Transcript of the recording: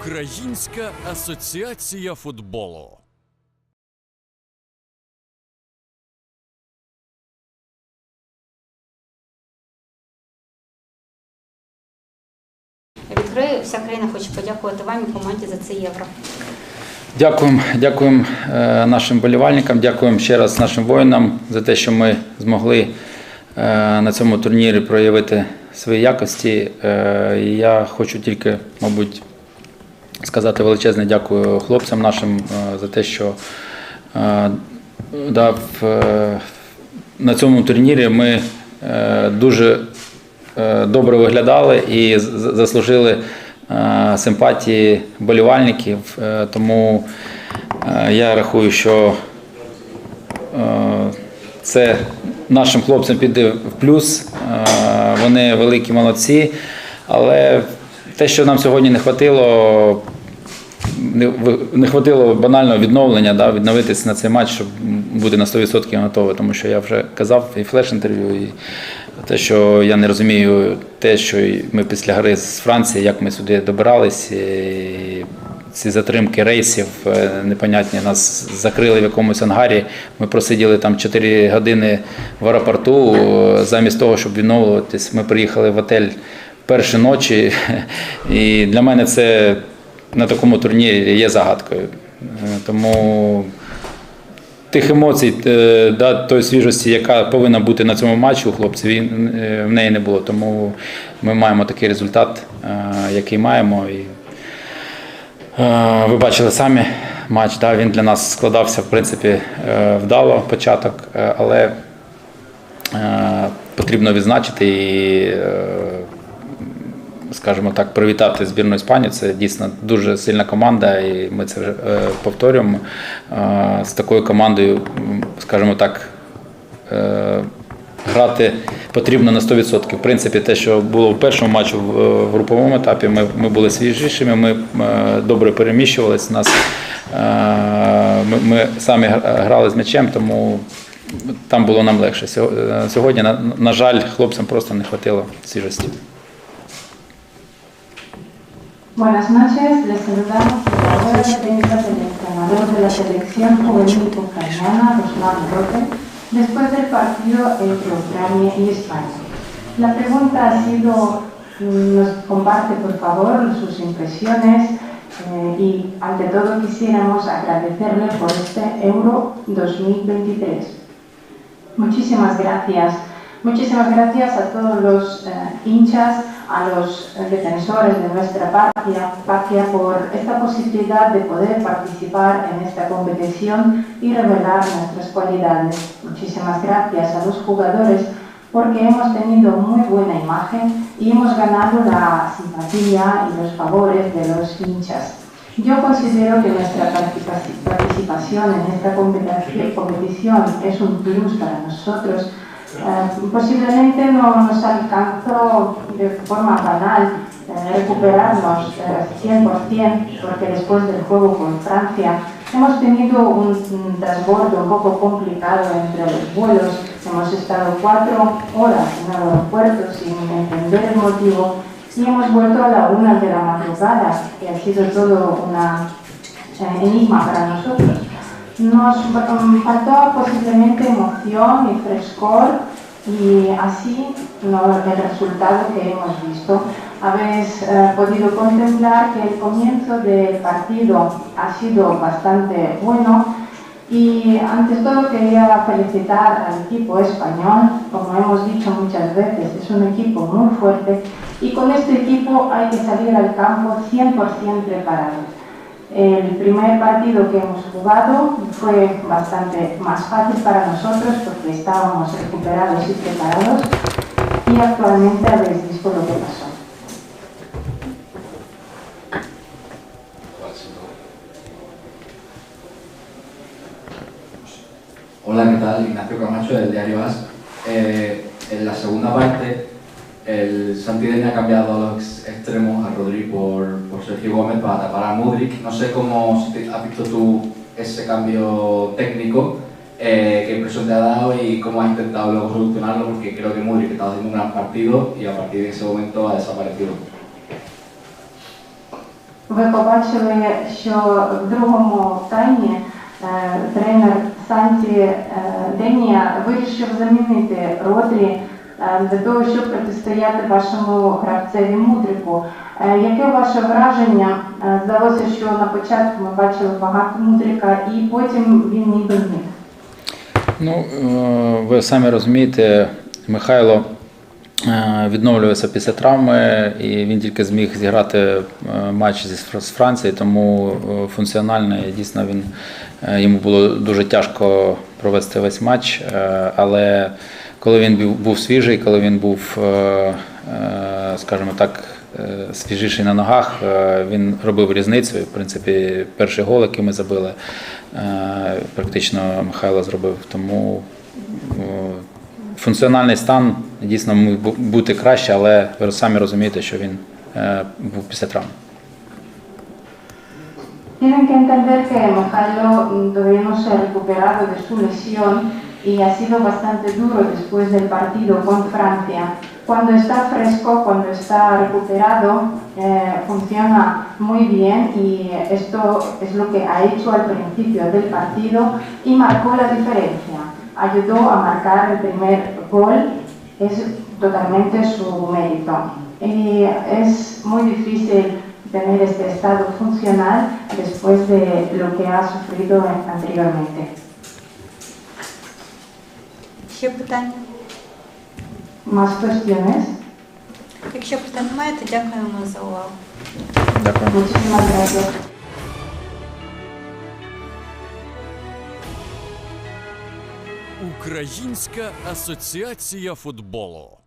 Українська асоціація футболу. Відкрию, вся країна хоче подякувати вам і команді за це євро. Дякуємо, дякуємо е, нашим болівальникам, дякуємо ще раз нашим воїнам за те, що ми змогли на цьому турнірі проявити свої якості. Е, Я хочу тільки, мабуть, сказати величезне дякую хлопцям нашим е, за те, що е, да, в, е, на цьому турнірі ми е, дуже е, добре виглядали і заслужили е, симпатії болівальників. Е, Тому е, я рахую, що е, це нашим хлопцям піде в плюс. Е, Вони великі молодці. Але те, що нам сьогодні не хватило, не, в- не хватило банального відновлення, да, відновитися на цей матч, щоб бути на 100% готовий. Тому що я вже казав і флеш-інтерв'ю, і те, що я не розумію, те, що ми після гри з Франції, як ми сюди добирались, і ці затримки рейсів е, непонятні. Нас закрили в якомусь ангарі. Ми просиділи там 4 години в аеропорту. Е, Замість того, щоб відновлюватись, ми приїхали в отель перші ночі. І для мене це на такому турнірі є загадкою. Е, Тому тих емоцій, да, тої свіжості, яка повинна бути на цьому матчі у хлопців, в неї не було. Тому ми маємо такий результат, який маємо. І, ви бачили самі матч, да, він для нас складався в принципі е, вдало початок, е, але е, потрібно відзначити і е, скажімо так, привітати збірну Іспанію. Це дійсно дуже сильна команда, і ми це вже е, повторюємо. Е, З такою командою, скажімо так, е, грати потрібно на 100%. В принципі, те, що було в першому матчі в в груповому етапі, ми, ми були свіжішими, ми е, добре переміщувалися. Нас, е, ми, ми самі грали з м'ячем, тому там було нам легше. Е, Сьогодні, на, на жаль, хлопцям просто не вистачило свіжості. Buenas noches, les saludamos por la de la selección juvenil ucraniana, Ruslan Roque, después del partido entre Ucrania y España. La pregunta ha sido, nos comparte por favor sus impresiones eh, y ante todo quisiéramos agradecerle por este Euro 2023. Muchísimas gracias. Muchísimas gracias a todos los eh, hinchas, a los defensores de nuestra patria, patria por esta posibilidad de poder participar en esta competición y revelar nuestras cualidades. Muchísimas gracias a los jugadores porque hemos tenido muy buena imagen y hemos ganado la simpatía y los favores de los hinchas. Yo considero que nuestra participa- participación en esta competi- competición es un plus para nosotros. Eh, posiblemente no nos alcanzó de forma banal eh, recuperarnos eh, 100% porque después del juego con Francia hemos tenido un, un transbordo un poco complicado entre los vuelos. Hemos estado cuatro horas en el aeropuerto sin entender el motivo y hemos vuelto a la una de la madrugada, que ha sido todo una eh, enigma para nosotros. Nos faltó posiblemente emoción y frescor y así no, el resultado que hemos visto. Habéis eh, podido contemplar que el comienzo del partido ha sido bastante bueno y antes todo quería felicitar al equipo español, como hemos dicho muchas veces, es un equipo muy fuerte y con este equipo hay que salir al campo 100% preparados. El primer partido que hemos jugado fue bastante más fácil para nosotros porque estábamos recuperados y preparados y actualmente habéis visto lo que pasó. Hola, ¿qué tal? Ignacio Camacho del diario AS. Eh, en la segunda parte, el Santidenia ha cambiado a los ex- extremos, a Rodri por Sergio Gómez para tapar a Mudrik. No sé cómo si te- has visto tú ese cambio técnico eh, qué impresión te ha dado y cómo has intentado luego solucionarlo, porque creo que Mudrik estaba haciendo un gran partido y a partir de ese momento ha desaparecido. Ви побачили, що в другому таймі е, тренер Санті е, Денія вирішив замінити Родрі е, для того, щоб протистояти вашому гравцеві Мудрику. Е, Яке ваше враження? Е, Здалося, що на початку ми бачили багато Мудрика, і потім він ніби зник. Ну, е, ви самі розумієте, Михайло відновлювався після травми, і він тільки зміг зіграти матч з Францією, тому функціонально дійсно він йому було дуже тяжко провести весь матч. Але коли він був- свіжий, коли він був, скажімо так, свіжіший на ногах, е, він робив різницю. В принципі, перший гол, який ми забили, е, практично Михайло зробив. Тому е, функціональний стан дійсно міг бу- бути краще, але ви самі розумієте, що він е, був після травми. Tienen que entender que Mijailo mm, todavía no se ha recuperado de su lesión y ha sido bastante duro después del partido con Francia. Cuando está fresco, cuando está recuperado, eh, funciona muy bien y esto es lo que ha hecho al principio del partido y marcó la diferencia. Ayudó a marcar el primer gol, es totalmente su mérito. Es muy difícil tener este estado funcional después de lo que ha sufrido anteriormente. ¿Más cuestiones? Якщо питань немає, то дякуємо за увагу. Дякую. Muchísimas gracias. Українська асоціація футболу.